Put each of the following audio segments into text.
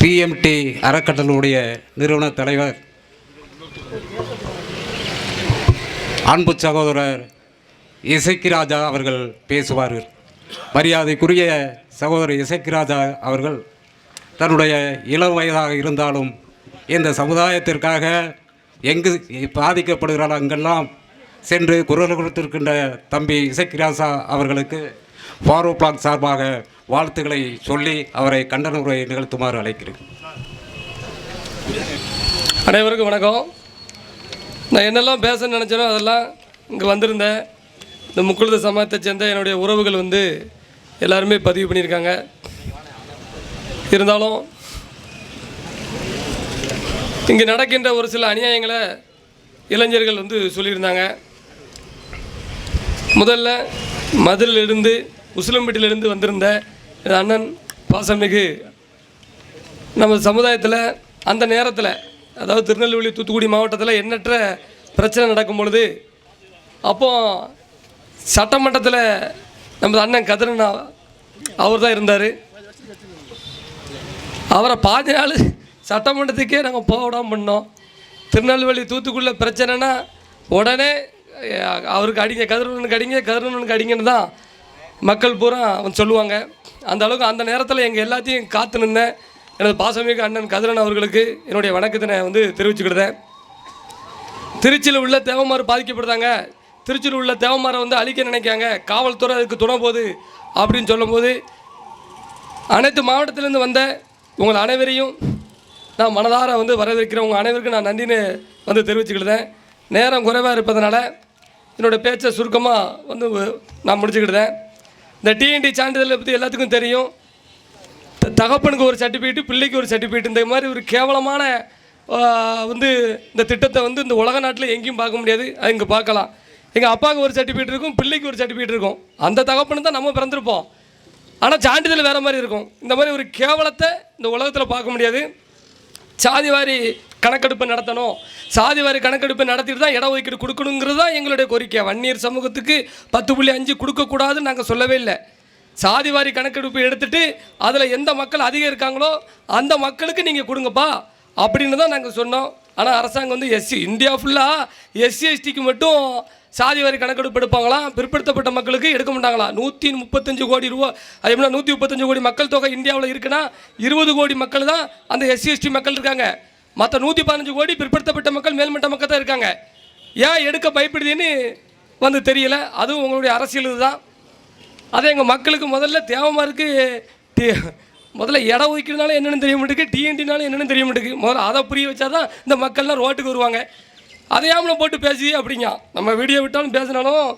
BMT அறக்கட்டளையுடைய நிறுவன தலைவர் அன்பு சகோதரர் இசைக்கிராஜா அவர்கள் பேசுவார்கள். மரியாதைக்குரிய சகோதரர் இசைக்கிராஜா அவர்கள் தன்னுடைய இளம் வயதாக இருந்தாலும் இந்த சமுதாயத்திற்காக எங்கு பாதிக்கப்படுகிறார் அங்கெல்லாம் சென்று குரல் கொடுத்திருக்கின்ற தம்பி இசைக்கிராசா அவர்களுக்கு ஃபாரோ பிளாக் சார்பாக வாழ்த்துக்களை சொல்லி அவரை கண்டன உரை நிகழ்த்துமாறு அழைக்கிறேன். அனைவருக்கும் வணக்கம். நான் என்னெல்லாம் பேச நினச்சேனோ அதெல்லாம் இங்கே வந்திருந்தேன். இந்த முக்குழுத சமயத்தை சேர்ந்த என்னுடைய உறவுகள் வந்து எல்லாருமே பதிவு பண்ணியிருக்காங்க. இருந்தாலும் இங்கே நடக்கின்ற ஒரு சில அநியாயங்களை இளைஞர்கள் வந்து சொல்லியிருந்தாங்க. முதல்ல மதுரிலிருந்து உசிலம்பேட்டிலிருந்து வந்திருந்தேன் அண்ணன் பாசமிகு நம்ம சமுதாயத்தில் அந்த நேரத்தில் அதாவது திருநெல்வேலி தூத்துக்குடி மாவட்டத்தில் எண்ணற்ற பிரச்சனை நடக்கும் பொழுது அப்போ சட்டமன்றத்தில் நமது அண்ணன் கதிரண்ணா அவர் தான் இருந்தார். அவரை பாதி நாள் சட்டமன்றத்துக்கே நாங்கள் போக விடாமல் பண்ணோம். திருநெல்வேலி தூத்துக்குடியில் பிரச்சனைனா உடனே அவருக்கு அடிங்க கதிரவனுக்கு அடிங்க கதிரவனுக்கு அடிங்கன்னு தான் மக்கள் பூரா அவன் சொல்லுவாங்க. அந்த அளவுக்கு அந்த நேரத்தில் எங்கள் எல்லாத்தையும் காத்து நின்றேன் எனது பாசமிகு அண்ணன் கதிரன் அவர்களுக்கு என்னுடைய வணக்கத்தினை வந்து தெரிவிச்சுக்கிட்டேன் திருச்சியில் உள்ள தேவமாறு பாதிக்கப்படுறாங்க திருச்சியில் உள்ள தேவமாரை வந்து அழிக்க நினைக்காங்க காவல்துறை அதுக்கு துணை போகுது அப்படின்னு சொல்லும்போது அனைத்து மாவட்டத்திலேருந்து வந்த உங்கள் அனைவரையும் நான் மனதார வந்து வரவேற்கிறேன். உங்கள் அனைவருக்கும் நான் நன்றின்னு வந்து தெரிவிச்சுக்கிட்டேன் நேரம் குறைவாக இருப்பதனால என்னோடய பேச்சை சுருக்கமாக வந்து நான் முடிச்சுக்கிட்டேன் இந்த டிஎன்டி சான்றிதழை பற்றி எல்லாத்துக்கும் தெரியும். த- தகப்பனுக்கு ஒரு சர்டிஃபிகேட்டு பிள்ளைக்கு ஒரு சர்டிஃபிகேட் இந்த மாதிரி ஒரு கேவலமான வந்து இந்த திட்டத்தை வந்து இந்த உலக நாட்டில் எங்கேயும் பார்க்க முடியாது. அது இங்கே பார்க்கலாம். எங்கள் அப்பாவுக்கு ஒரு சர்டிஃபிகேட் இருக்கும் பிள்ளைக்கு ஒரு சர்டிஃபிகேட் இருக்கும். அந்த தகப்பனு தான் நம்ம பிறந்திருப்போம். ஆனால் சான்றிதழ் வேறு மாதிரி இருக்கும். இந்த மாதிரி ஒரு கேவலத்தை இந்த உலகத்தில் பார்க்க முடியாது. சாதிவாரி கணக்கெடுப்பு நடத்தணும். சாதிவாரி கணக்கெடுப்பு நடத்திட்டு தான் இட ஒதுக்கீடு கொடுக்கணுங்கிறது தான் எங்களுடைய கோரிக்கை. வன்னியர் சமூகத்துக்கு பத்து புள்ளி அஞ்சு கொடுக்கக்கூடாதுன்னு நாங்கள் சொல்லவே இல்லை. சாதிவாரி கணக்கெடுப்பு எடுத்துட்டு அதில் எந்த மக்கள் அதிகம் இருக்காங்களோ அந்த மக்களுக்கு நீங்கள் கொடுங்கப்பா அப்படின்னு தான் நாங்கள் சொன்னோம். ஆனால் அரசாங்கம் வந்து எஸ்சி இந்தியா ஃபுல்லாக எஸ்சி எஸ்டிக்கு மட்டும் சாதிவாரி கணக்கெடுப்பு எடுப்பாங்களாம். பிற்படுத்தப்பட்ட மக்களுக்கு எடுக்க மாட்டாங்களாம் நூற்றி முப்பத்தஞ்சு கோடி ரூபா அது எப்படின்னா நூற்றி முப்பத்தஞ்சு கோடி மக்கள் தொகை இந்தியாவில் இருக்குன்னா இருபது கோடி மக்கள் தான் அந்த எஸ்சி எஸ்டி மக்கள் இருக்காங்க. மற்ற நூற்றி பதினஞ்சு கோடி பிற்படுத்தப்பட்ட மக்கள் மேல்மட்ட மக்கள் தான் இருக்காங்க. ஏன் எடுக்க பயப்படுதுன்னு வந்து தெரியல. அதுவும் உங்களுடைய அரசியல் இதுதான். அதே எங்கள் மக்களுக்கு முதல்ல தேவமாருக்கு இருக்குது முதல்ல இட ஒதுக்கிறதுனால என்னென்னு தெரிய மாட்டேங்குது. டிஎன்டினாலும் என்னென்னு தெரிய மாட்டேங்குது. முதல்ல அதை புரிய வச்சா தான் இந்த மக்கள்லாம் ரோட்டுக்கு வருவாங்க. அதையாமலும் போட்டு பேசி அப்படிங்க. நம்ம வீடியோ விட்டாலும் பேசினாலும்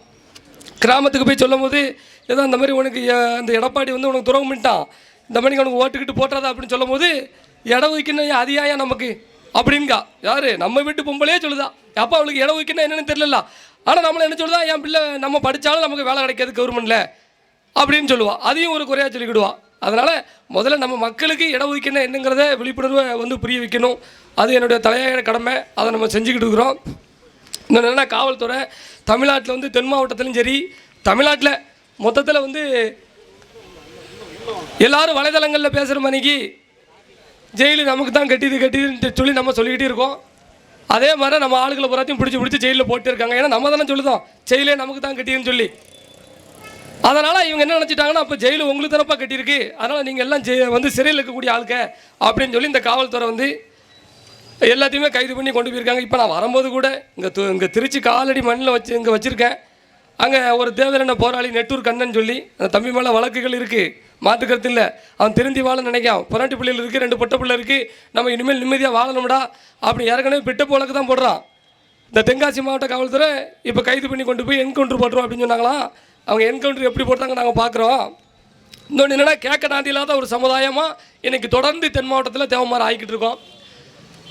கிராமத்துக்கு போய் சொல்லும் போது ஏதோ இந்த மாதிரி உனக்கு அந்த எடப்பாடி வந்து உனக்கு துறவு பண்ணிட்டான். இந்த மாதிரி உனக்கு ஓட்டுக்கிட்டு போட்டுறதா அப்படின்னு சொல்லும் போது இட ஒதுக்கணும் அதிகாயா நமக்கு. அப்படின்கா. யாரு? நம்ம வீட்டு பொம்பளையே சொல்லுதா. அப்போ அவளுக்கு இட ஒதுக்கணும் என்னன்னு தெரியல ஆனால் நம்மளை என்ன சொல்லுதா? என் பிள்ளை நம்ம படித்தாலும் நமக்கு வேலை கிடைக்காது கவர்மெண்ட்டில் அப்படின்னு சொல்லுவா. அதையும் ஒரு குறையாக சொல்லிக்கிடுவா. அதனால் முதல்ல நம்ம மக்களுக்கு இட ஒதுக்கணும் என்னங்கிறத விழிப்புணர்வை வந்து புரிய வைக்கணும். அது என்னுடைய தலையாய கடமை. அதை நம்ம செஞ்சுக்கிட்டு இருக்கிறோம். இன்னொன்று என்னன்னா காவல்துறை தமிழ்நாட்டில் வந்து தென் மாவட்டத்திலும் சரி தமிழ்நாட்டில் மொத்தத்தில் வந்து எல்லாரும் வலைதளங்களில் பேசுகிற மணிக்கு ஜெயிலு நமக்கு தான் கட்டிது கட்டிதுன்னு சொல்லி நம்ம சொல்லிக்கிட்டே இருக்கோம். அதே மாதிரி நம்ம ஆளுகளை புறாத்தையும் பிடிச்சி பிடிச்சி ஜெயிலில் போட்டு இருக்காங்க ஏன்னா நம்ம தானே சொல்லுதோம் ஜெயிலே நமக்கு தான் கட்டிதுன்னு சொல்லி. அதனால் இவங்க என்ன நினச்சிட்டாங்கன்னா அப்போ ஜெயிலு உங்களுக்கு தானப்பா கட்டியிருக்கு. அதனால் நீங்கள் எல்லாம் ஜெ வந்து சிறையில் இருக்கக்கூடிய ஆளுக்க அப்படின்னு சொல்லி இந்த காவல்துறை வந்து எல்லாத்தையுமே கைது பண்ணி கொண்டு போயிருக்காங்க. இப்போ நான் வரும்போது கூட இங்கே து இங்கே திருச்சி காலடி மண்ணில் வச்சு இங்கே வச்சுருக்கேன். அங்கே ஒரு தேவரண்ண போராளி நெட்டூர் கண்ணன் சொல்லி அந்த தம்பி மேலே வழக்குகள் இருக்குது மாற்றுக்கிறது இல்லை. அவன் திருந்தி வாழ நினைக்கான் புரட்டி பிள்ளைகள் இருக்குது ரெண்டு பொட்டை பிள்ளை இருக்குது நம்ம இனிமேல் நிம்மதியாக வாழணும்டா. அப்படி ஏற்கனவே பிட்ட போலக்கு தான் போடுறான். இந்த தென்காசி மாவட்ட காவல்துறை இப்போ கைது பண்ணி கொண்டு போய் என்கவுண்டர் போட்டுரும் அப்படின்னு சொன்னாங்களாம் அவங்க என்கவுண்டர் எப்படி போட்டாங்க நாங்கள் பார்க்குறோம் இன்னொன்று என்னென்னா கேட்க நாந்தி இல்லாத ஒரு சமுதாயமாக இன்றைக்கி தொடர்ந்து தென் மாவட்டத்தில் தேவமாரி ஆகிக்கிட்டு இருக்கோம்.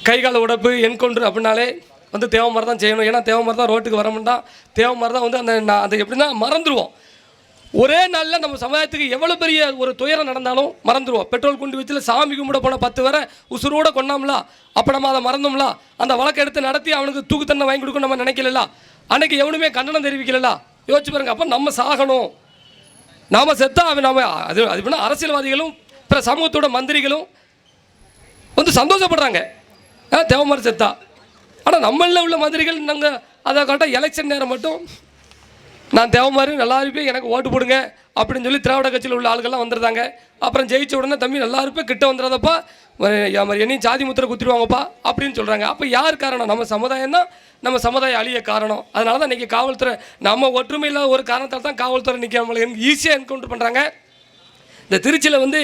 கை கால் உடப்பு என்கவுண்டர் அப்படின்னாலே வந்து தேவமாரி தான் செய்யணும். ஏன்னா தேவமாரி தான் ரோட்டுக்கு வர மாட்டான் தேவமாரி தான் வந்து அந்த நான் அதை எப்படின்னா மறந்துடுவோம் ஒரே நாளில் நம்ம சமுதாயத்துக்கு எவ்வளோ பெரிய ஒரு துயரம் நடந்தாலும் மறந்துடுவோம் பெட்ரோல் குண்டு வச்சில் சாமி கும்பிட போன பத்து வரை உசுரோட கொண்டாம்ல அப்போ நம்ம அதை மறந்தோம்ல? அந்த வழக்கை எடுத்து நடத்தி அவனுக்கு தூக்கு வாங்கி கொடுக்கணும் நம்ம நினைக்கல அன்னைக்கு எவனுமே கண்டனம் தெரிவிக்கல யோசிச்சு பாருங்க அப்போ நம்ம சாகணும். நாம செத்தா அவன் நாம் அது அது பண்ண அரசியல்வாதிகளும் பிற சமூகத்தோட மந்திரிகளும் வந்து சந்தோஷப்படுறாங்க. ஆ தேவமாரி செத்தா. ஆனால் நம்மளில் உள்ள மந்திரிகள் நாங்கள் அதை கரெக்டாக எலெக்ஷன் நேரம் மட்டும் நான் தேவமாரி நல்லா இருப்பேன் எனக்கு ஓட்டு போடுங்க அப்படின்னு சொல்லி திராவிட கட்சியில் உள்ள ஆளுகள்லாம் வந்துருந்தாங்க. அப்புறம் ஜெயிச்ச உடனே தம்பி நல்லா இருப்பேன் கிட்ட வந்துடாதப்பா. என்னையும் ஜாதி முத்திரை குத்திடுவாங்கப்பா அப்படின்னு சொல்கிறாங்க அப்போ யார் காரணம்? நம்ம சமுதாயம் தான். நம்ம சமுதாயம் அழிய காரணம். அதனால தான் இன்றைக்கி காவல்துறை நம்ம ஒற்றுமை இல்லாத ஒரு காரணத்தால் தான் காவல்துறை இன்றைக்கி ஈஸியாக என்கவுண்டர் பண்ணுறாங்க இந்த திருச்சியில் வந்து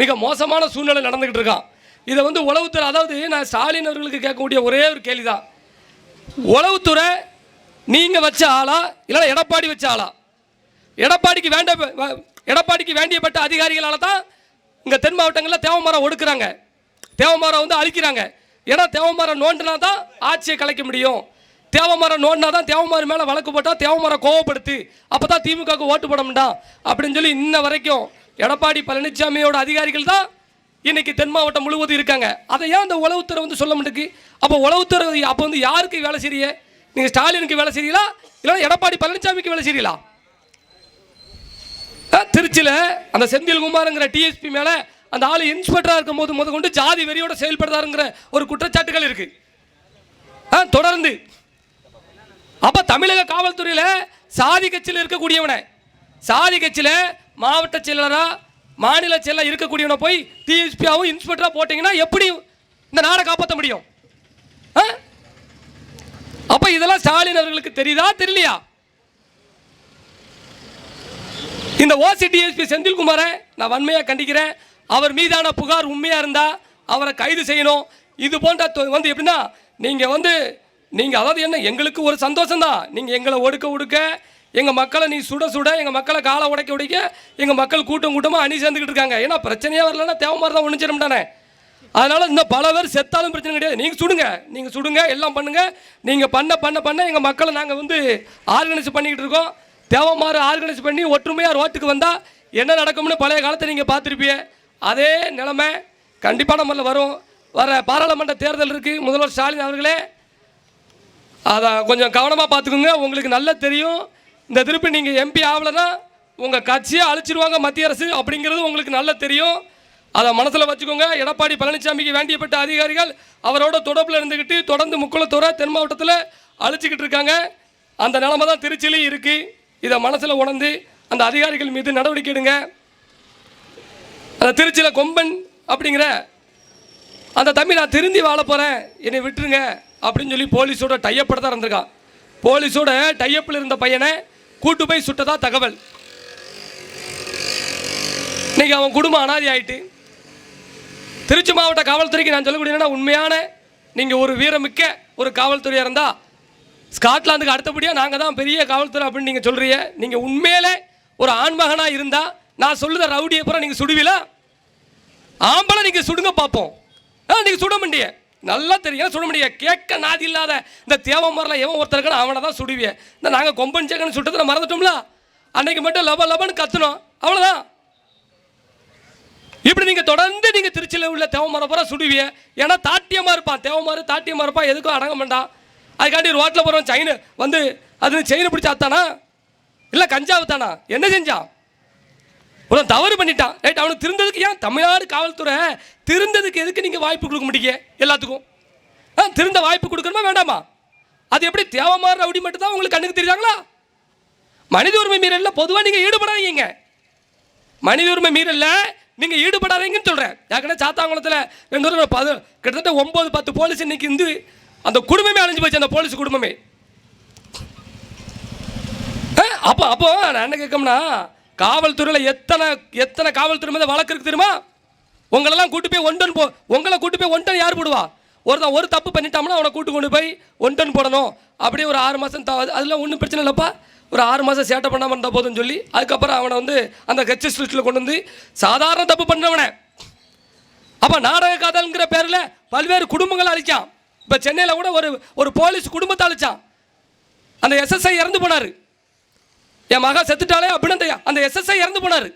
மிக மோசமான சூழ்நிலை நடந்துக்கிட்டு இருக்கான். இதை வந்து உளவுத்துறை அதாவது நான் ஸ்டாலின் அவர்களுக்கு கேட்கக்கூடிய ஒரே ஒரு கேள்வி தான் உளவுத்துறை நீங்கள் வச்ச ஆளா இல்லைன்னா எடப்பாடி வச்ச ஆளா? எடப்பாடிக்கு வேண்ட வ- எடப்பாடிக்கு வேண்டியப்பட்ட அதிகாரிகளால் தான் இங்கே தென் மாவட்டங்களில் தேவமரம் ஒடுக்குறாங்க. தேவமரம் வந்து அழிக்கிறாங்க. ஏன்னா தேவமரம் நோண்டினா தான் ஆட்சியை கலைக்க முடியும். தேவமரம் நோண்டினா தான் தேவமரம் மேலே வழக்கு போட்டால் தேவமரம் கோவப்படுத்து அப்போ தான் திமுகவுக்கு ஓட்டு போட முடியா அப்படின்னு சொல்லி இன்ன வரைக்கும் எடப்பாடி பழனிசாமியோட அதிகாரிகள் தான் இன்னைக்கு தென் மாவட்டம் முழுவதும் இருக்காங்க. அதை ஏன் அந்த உளவுத்துறை வந்து சொல்ல மாட்டேங்குது? அப்போ உளவுத்துறை அப்போ வந்து யாருக்கு வேலை செய்ய நீங்கள் ஸ்டாலினுக்கு வேலை செய்றீங்களா? இல்லைன்னா எடப்பாடி பழனிசாமிக்கு வேலை செய்றீங்களா? திருச்சியில் அந்த செந்தில் குமாருங்கிற டிஎஸ்பி மேலே அந்த ஆள் இன்ஸ்பெக்டராக இருக்கும் போது முத கொண்டு ஜாதி வெறியோட செயல்படுறாருங்கிற ஒரு குற்றச்சாட்டுகள் இருக்கு. ஆ, தொடர்ந்து. அப்ப தமிழக காவல்துறையில சாதி கட்சியில் இருக்கக்கூடியவனை சாதி கட்சியில மாவட்ட செயலரா மாநில செயலர் இருக்கக்கூடியவனை போய் டிஎஸ்பியாகவும் இன்ஸ்பெக்டராக போட்டீங்கன்னா எப்படி இந்த நாடை காப்பாற்ற முடியும்? ஆ? அப்ப இதெல்லாம் ஸ்டாலின் அவர்களுக்கு தெரியுதா? தெரியலையா? இந்த ஓசி டிஎஸ்பி செந்தில்குமாரை நான் வன்மையாக கண்டிக்கிறேன். அவர் மீதான புகார் உண்மையாக இருந்தால் அவரை கைது செய்யணும். இது போன்ற வந்து எப்படின்னா நீங்கள் வந்து நீங்கள் அதாவது என்ன எங்களுக்கு ஒரு சந்தோஷம் தான் நீங்கள் எங்களை ஒடுக்க ஒடுக்க எங்கள் மக்களை நீ சுட சுட எங்கள் மக்களை காலை உடைக்க உடைக்க எங்கள் மக்கள் கூட்டம் கூட்டமாக அணி சேர்ந்துக்கிட்டு இருக்காங்க. ஏன்னா பிரச்சனையே வரலன்னா தேவமாரி தான் ஒழிஞ்சிடும் தானே அதனால் இன்னும் பல பேர் செத்தாலும் பிரச்சனை கிடையாது. நீங்கள் சுடுங்க. நீங்கள் சுடுங்க. எல்லாம் பண்ணுங்க. நீங்கள் பண்ண பண்ண பண்ண எங்கள் மக்களை நாங்கள் வந்து ஆர்கனைஸ் பண்ணிக்கிட்டு இருக்கோம். தேவமாறு ஆர்கனைஸ் பண்ணி ஒற்றுமையாக ரோட்டுக்கு வந்தால் என்ன நடக்கும்னு பழைய காலத்தை நீங்கள் பார்த்துருப்பீங்க. அதே நிலைமை கண்டிப்பான முறையில் வரும். வர பாராளுமன்ற தேர்தல் இருக்குது முதல்வர் ஸ்டாலின் அவர்களே அதை கொஞ்சம் கவனமாக பார்த்துக்கோங்க. உங்களுக்கு நல்லா தெரியும். இந்த திருப்பி நீங்கள் எம்பி ஆகலைன்னா உங்கள் கட்சியை அழிச்சிருவாங்க மத்திய அரசு அப்படிங்கிறது உங்களுக்கு நல்லா தெரியும். அதை மனசில் வச்சுக்கோங்க. எடப்பாடி பழனிசாமிக்கு வேண்டியப்பட்ட அதிகாரிகள் அவரோட தொடர்பில் இருந்துக்கிட்டு தொடர்ந்து முக்குளத்தூரை தென் மாவட்டத்தில் அழிச்சிக்கிட்டு இருக்காங்க. அந்த நிலமை தான் திருச்சிலையும் இருக்குது இதை மனசில் உணர்ந்து அந்த அதிகாரிகள் மீது நடவடிக்கை எடுங்க. அந்த திருச்சியில் கொம்பன் அப்படிங்கிற அந்த தம்பி நான் திருந்தி வாழ போகிறேன் என்னை விட்டுருங்க அப்படின்னு சொல்லி போலீஸோட டையப்பட தான் இருந்திருக்கான். போலீஸோட டையப்பில் இருந்த பையனை கூட்டு போய் சுட்டதா தகவல். இன்னைக்கு அவன் குடும்பம் அனாதி ஆயிட்டு. திருச்சி மாவட்ட காவல்துறைக்கு நான் சொல்லக்கூடிய உண்மையான நீங்கள் ஒரு வீரமிக்க ஒரு காவல்துறையாக இருந்தால் ஸ்காட்லாந்துக்கு அடுத்தபடியாக நாங்கள் தான் பெரிய காவல்துறை அப்படின்னு நீங்கள் சொல்கிறீங்க நீங்கள் உண்மையிலே ஒரு ஆண்மகனாக இருந்தால் நான் சொல்லுத ரவுடியை பூரா நீங்கள் சுடுவீங்களா ஆம்பளை நீங்கள் சுடுங்க பார்ப்போம் ஆ நீங்கள் சுட முடிய நல்லா தெரியும் சுட முடிய கேட்க நாதி இல்லாத இந்த தேவமரில் எவன் ஒருத்தர் அவனை தான் சுடுவிய இந்த நாங்கள் கொம்பன் சேக்கன்னு சுட்டதை மறந்துட்டோம்ல? அன்றைக்கு மட்டும் லப லபன்னு கத்தணும் அவ்வளோதான் இப்படி நீங்க தொடர்ந்து நீங்க திருச்சியில் உள்ள தேவமர சுடுவிய ஏன்னா தாட்டியமா இருப்பான். தேவமாறு தாட்டியமா இருப்பான் எதுக்கும் அடங்க மாட்டான் அதுக்காண்டி ரோட்டில் போகிறவன் செயின் வந்து அது செயின் பிடிச்சா தானா இல்லை கஞ்சாவு தானா? என்ன செஞ்சான்? ஒரு தவறு பண்ணிட்டான். ரைட் அவனுக்கு திருந்ததுக்கு ஏன்? தமிழ்நாடு காவல்துறை திருந்ததுக்கு எதுக்கு நீங்கள் வாய்ப்பு கொடுக்க முடியுங்க எல்லாத்துக்கும். ஆ திருந்த வாய்ப்பு கொடுக்கணுமா வேண்டாமா? அது எப்படி தேவமாறு ரவுடி மட்டும் தான் உங்களுக்கு கண்ணுக்கு தெரியாங்களா மனித உரிமை மீறலில். பொதுவாக நீங்கள் ஈடுபடாதீங்க. மனித உரிமை மீறலில். நீங்கள் ஈடுபடாதீங்கன்னு சொல்கிறேன் ஏற்கனவே சாத்தாங்குளத்தில் ரெண்டு பேரும் பது கிட்டத்தட்ட ஒம்பது பத்து போலீஸ் இன்னைக்கு இந்து அந்த குடும்பமே அழிஞ்சு போச்சு அந்த போலீஸ் குடும்பமே. அப்போ அப்போ நான் என்ன கேட்கம்னா காவல்துறையில் எத்தனை எத்தனை காவல்துறை மீது வழக்கு இருக்கு தெரியுமா? உங்களெல்லாம் கூட்டு போய் ஒன்டன் போ உங்களை கூட்டு போய் ஒன்டன் யார் போடுவா? ஒருத்தன் ஒரு தப்பு பண்ணிட்டாங்கன்னா அவனை கூட்டு கொண்டு போய் ஒன்டன் போடணும். அப்படியே ஒரு ஆறு மாதம் அதெல்லாம் ஒன்றும் பிரச்சனை இல்லைப்பா. ஒரு ஆறு மாதம் சேட்டை பண்ணாமல் இருந்தால் போதும்னு சொல்லி அதுக்கப்புறம் அவனை வந்து அந்த கட்சி லிஸ்ட்டில் கொண்டு வந்து சாதாரண தப்பு பண்ணவனை. அப்போ நாடக காதல்ங்கிற பேரில் பல்வேறு குடும்பங்களை அழிச்சான். இப்போ சென்னையில் கூட ஒரு ஒரு போலீஸ் குடும்பத்தை அழிச்சான். அந்த எஸ்எஸ்ஐ இறந்து போனார். என் மகா செத்துட்டாலே அப்படின்னு அந்த எஸ்எஸ்ஐ இறந்து போனார்.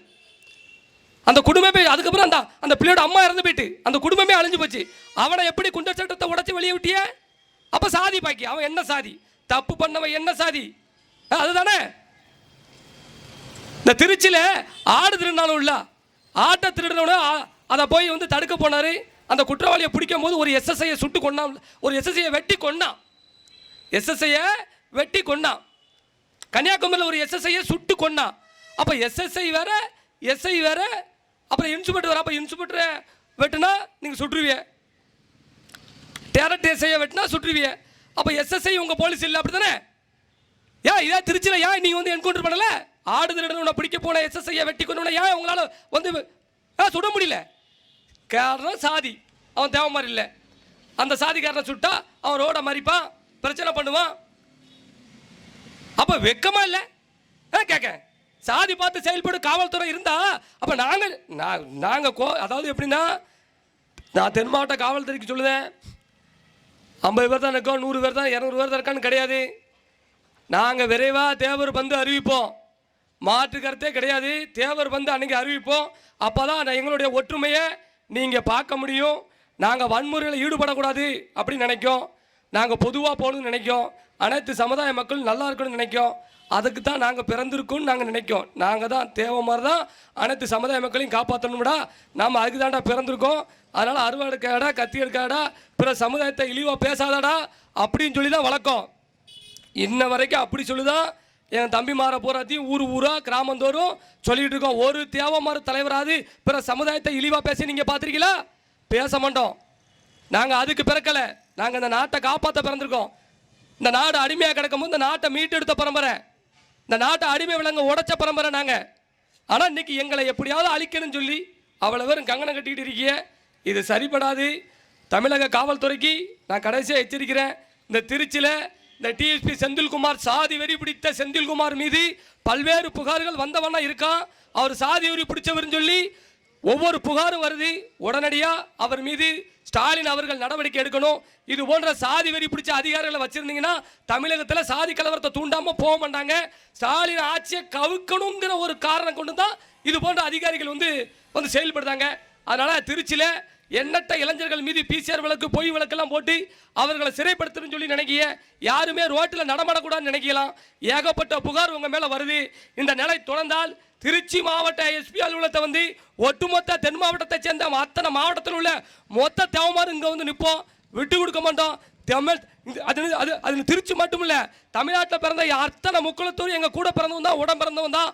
அந்த குடும்பமே அதுக்கப்புறம் அந்த அந்த பிள்ளையோட அம்மா இறந்து போயிட்டு அந்த குடும்பமே அழிஞ்சு போச்சு. அவனை எப்படி குண்டர் சட்டத்தை உடச்சி வெளியே விட்டிய? அப்போ சாதி பாக்கி. அவன் என்ன சாதி? தப்பு பண்ணவன் என்ன சாதி? அதுதானே? இந்த திருச்சியில் ஆடு திருநாளும் இல்ல. ஆட்டை திருடனோட அதை போய் வந்து தடுக்க போனார். அந்த குற்றவாளியை பிடிக்கும் போது ஒரு எஸ்எஸ்ஐயை சுட்டு கொண்டான் ஒரு எஸ்எஸ்ஐயை வெட்டி கொண்டான் எஸ்எஸ்ஐயை வெட்டி கொண்டான் கன்னியாகுமரியில் ஒரு எஸ்எஸ்ஐயை சுட்டு கொண்டான் அப்போ எஸ்எஸ்ஐ வேற எஸ்ஐ வேற அப்புறம் இன்ஸ்பெக்டர் வேற. அப்போ இன்ஸ்பெக்டரை வெட்டுனா நீங்கள் சுட்டுருவிய டேரக்ட் எஸ்ஐயை வெட்டினா சுட்டுருவிய அப்போ எஸ்எஸ்ஐ உங்கள் போலீஸ் இல்லை அப்படி தானே ஏன் இதான் திருச்சியில் ஏன் நீங்கள் வந்து என்கவுண்டர் பண்ணல? ஆடு உன்னை பிடிக்க போன எஸ்எஸ்ஐயை வெட்டி கொண்டு ஏன் உங்களால் வந்து ஆ சுட முடியல. காரணம் சாதி. அவன் தேவை மாதிரி இல்லை. அந்த சாதிக்காரனை சுட்டா அவன் ரோட மறிப்பான் பிரச்சனை பண்ணுவான். அப்போ வெக்கமா இல்லை? ஆ கேட்க சாதி பார்த்து செயல்படும் காவல்துறை இருந்தா அப்போ நாங்கள் நாங்கள் கோ அதாவது எப்படின்னா நான் தென் மாவட்ட காவல்துறைக்கு சொல்லுதேன். ஐம்பது பேர் தான் இருக்கோம் நூறு பேர் தான் இரநூறு பேர் தான் இருக்கான்னு கிடையாது. நாங்கள் விரைவாக தேவர் வந்து அறிவிப்போம். மாற்று கருத்தே கிடையாது. தேவர் வந்து அன்னைக்கு அறிவிப்போம். அப்போ தான் எங்களுடைய ஒற்றுமையை நீங்கள் பார்க்க முடியும். நாங்கள் வன்முறையில் ஈடுபடக்கூடாது அப்படின்னு நினைக்கோம். நாங்கள் பொதுவாக போகணும்னு நினைக்கோம். அனைத்து சமுதாய மக்கள் நல்லா இருக்கணும்னு நினைக்கும். அதுக்கு தான் நாங்கள் பிறந்திருக்கோம்னு நாங்கள் நினைக்கோம். நாங்கள் தான் தேவை மாதிரி தான் அனைத்து சமுதாய மக்களையும் காப்பாற்றணும்டா நாம் அதுக்கு தான்டா பிறந்திருக்கோம். அதனால் அறுவடைக்காடா எடுக்காடா கத்தி எடுக்காடா பிற சமுதாயத்தை இழிவாக பேசாதடா அப்படின்னு சொல்லி தான் வழக்கம். இன்ன வரைக்கும் அப்படி சொல்லுதான் என் தம்பி மாற போராத்தையும் ஊர் ஊராக கிராமந்தோறும் சொல்லிகிட்டு இருக்கோம். ஒரு தேவமாறு தலைவராது பிற சமுதாயத்தை இழிவாக பேசி நீங்கள் பார்த்துருக்கீங்களா? பேச மாட்டோம். நாங்கள் அதுக்கு பிறக்கல. நாங்கள் இந்த நாட்டை காப்பாற்ற பிறந்திருக்கோம். இந்த நாடு அடிமையாக கிடக்கும்போது இந்த நாட்டை மீட்டெடுத்த பரம்பரை. இந்த நாட்டை அடிமை விலங்க உடைச்ச பரம்பரை நாங்கள் ஆனால் இன்னைக்கு எங்களை எப்படியாவது அழிக்கணும்னு சொல்லி அவ்வளோ பேரும் கங்கணம் கட்டிக்கிட்டு இருக்கீங்க. இது சரிப்படாது. தமிழக காவல்துறைக்கு நான் கடைசியாக எச்சரிக்கிறேன். இந்த திருச்சியில் இந்த டிஎஸ்பி செந்தில்குமார் சாதி வெறி பிடித்த செந்தில்குமார் மீது பல்வேறு புகார்கள் வந்தவனா இருக்கான். அவர் சாதி வெறி பிடிச்சவர்னு சொல்லி ஒவ்வொரு புகாரும் வருது. உடனடியாக அவர் மீது ஸ்டாலின் அவர்கள் நடவடிக்கை எடுக்கணும். இது போன்ற சாதி வெறி பிடிச்ச அதிகாரிகளை வச்சிருந்தீங்கன்னா தமிழகத்தில் சாதி கலவரத்தை தூண்டாமல் போக மாட்டாங்க. ஸ்டாலின் ஆட்சியை கவுக்கணுங்கிற ஒரு காரணம் கொண்டு தான் இது போன்ற அதிகாரிகள் வந்து வந்து செயல்படுறாங்க. அதனால் திருச்சியில் எண்ணற்ற இளைஞர்கள் மீது பிசிஆர் விளக்கு பொய் விளக்கெல்லாம் போட்டு அவர்களை சிறைப்படுத்தணும்னு சொல்லி நினைக்கிய யாருமே ரோட்டில் நடமாடக்கூடாதுன்னு நினைக்கலாம். ஏகப்பட்ட புகார் உங்கள் மேலே வருது. இந்த நிலை தொடர்ந்தால் திருச்சி மாவட்ட எஸ்பி அலுவலகத்தை வந்து ஒட்டுமொத்த தென் மாவட்டத்தை சேர்ந்த அத்தனை மாவட்டத்தில் உள்ள மொத்த தேவமாரும் இங்கே வந்து நிற்போம் விட்டு கொடுக்க மாட்டோம். தமிழ் அது அது அது திருச்சி மட்டும் இல்லை தமிழ்நாட்டில் பிறந்த அத்தனை முக்குளத்தூர் எங்கள் கூட பிறந்தவன் தான் உடன் பிறந்தவன் தான்.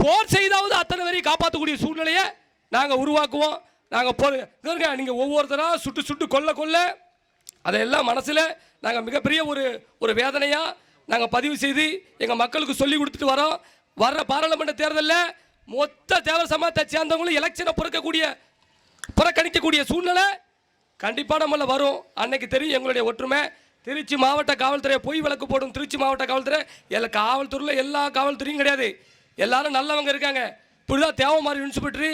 போர் செய்தாவது அத்தனை பேரையும் காப்பாற்றக்கூடிய சூழ்நிலையை நாங்கள் உருவாக்குவோம். நாங்கள் போர் நீங்கள் ஒவ்வொருத்தராக சுட்டு சுட்டு கொல்ல கொல்ல அதையெல்லாம் மனசில் நாங்கள் மிகப்பெரிய ஒரு ஒரு வேதனையாக நாங்கள் பதிவு செய்து எங்கள் மக்களுக்கு சொல்லி கொடுத்துட்டு வரோம். வர்ற பாராளுமன்ற தேர்தலில் மொத்த தேவர் சமூகத்தை சேர்ந்தவங்களும் எலெக்ஷனை பிறக்கக்கூடிய புறக்கணிக்கக்கூடிய சூழ்நிலை கண்டிப்பாக நம்மள வரும். அன்னைக்கு தெரியும் எங்களுடைய ஒற்றுமை. திருச்சி மாவட்ட காவல்துறையை பொய் விளக்கு போடும் திருச்சி மாவட்ட காவல்துறை. எல்லா காவல்துறையில் எல்லா காவல்துறையும் கிடையாது. எல்லாரும் நல்லவங்க இருக்காங்க. இப்படிதான் தேவமாரி இன்ஸ்பெக்டர்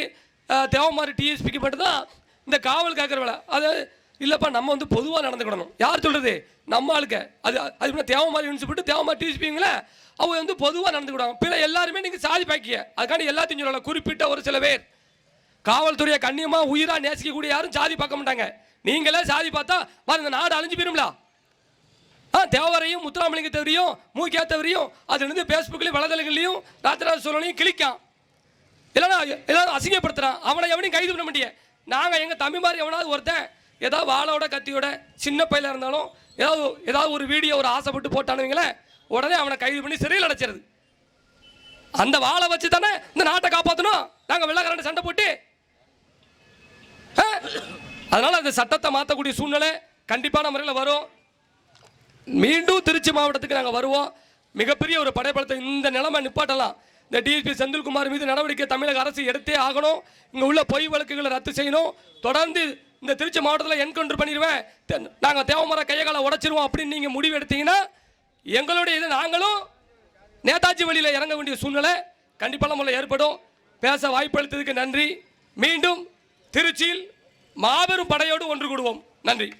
தேவமாரி டிஎஸ்பிக்கு மட்டும்தான் இந்த காவல் கேட்குற வேலை. அது இல்லைப்பா நம்ம வந்து பொதுவாக நடந்துக்கிடணும். யார் சொல்கிறது நம்ம ஆளுக்க அது அது இப்படி தேவமாரி இன்ஸ்பெக்டர் தேவமாரி டிஎஸ்பிங்களே அவங்க வந்து பொதுவாக நடந்துக்கிடுவாங்க பிற எல்லாருமே நீங்கள் சாதி பாக்கிய. அதுக்காண்டி எல்லாத்தையும் சொல்லலாம் குறிப்பிட்ட ஒரு சில பேர். காவல்துறையை கண்ணியமாக உயிராக நேசிக்கக்கூடிய யாரும் சாதி பார்க்க மாட்டாங்க. நீங்களே சாதி பார்த்தா பாருங்க இந்த நாடு அழிஞ்சு போயிரும்ல? ஆ தேவரையும் முத்துராமலிங்க தேவரையும் மூக்கியா தேவரையும் அது இருந்து ஃபேஸ்புக்லையும் வலைதளங்களையும் ராத்திராஜ சோழனையும் கிளிக்கான் இல்லைன்னா எல்லாரும் அசிங்கப்படுத்துகிறான் அவனை எவனையும் கைது பண்ண முடியாது நாங்கள் எங்கள் தம்பி மாதிரி எவனாவது ஒருத்தன் ஏதாவது வாழோட கத்தியோட சின்ன பையில இருந்தாலும் ஏதாவது ஏதாவது ஒரு வீடியோ ஒரு ஆசைப்பட்டு போட்டானுங்களேன் உடனே அவனை கைது பண்ணி சிறையில் அடைச்சிருது. அந்த வாழை வச்சு தானே இந்த நாட்டை காப்பாற்றணும் நாங்கள் வெள்ளக்காரன் சண்டை போட்டு. ஆ? அந்த சட்டத்தை மாற்றக்கூடிய சூழ்நிலை கண்டிப்பான முறையில் வரும். மீண்டும் திருச்சி மாவட்டத்துக்கு நாங்கள் வருவோம். மிகப்பெரிய ஒரு படைப்படத்தை இந்த நிலைமை நிப்பாட்டலாம். இந்த டிஎஸ்பி செந்தில்குமார் மீது நடவடிக்கை தமிழக அரசு எடுத்தே ஆகணும். இங்கே உள்ள பொய் வழக்குகளை ரத்து செய்யணும். தொடர்ந்து இந்த திருச்சி மாவட்டத்தில் என்கவுண்டர் பண்ணிடுவேன். நாங்கள் தேவமர கையகால உடச்சிருவோம் அப்படின்னு நீங்கள் முடிவு எடுத்தீங்கன்னா எங்களுடைய இது நாங்களும் நேதாஜி வழியில் இறங்க வேண்டிய சூழ்நிலை கண்டிப்பாக நம்மள ஏற்படும். பேச வாய்ப்பளித்ததுக்கு நன்றி. மீண்டும் திருச்சியில் மாபெரும் படையோடு ஒன்று கூடுவோம். நன்றி.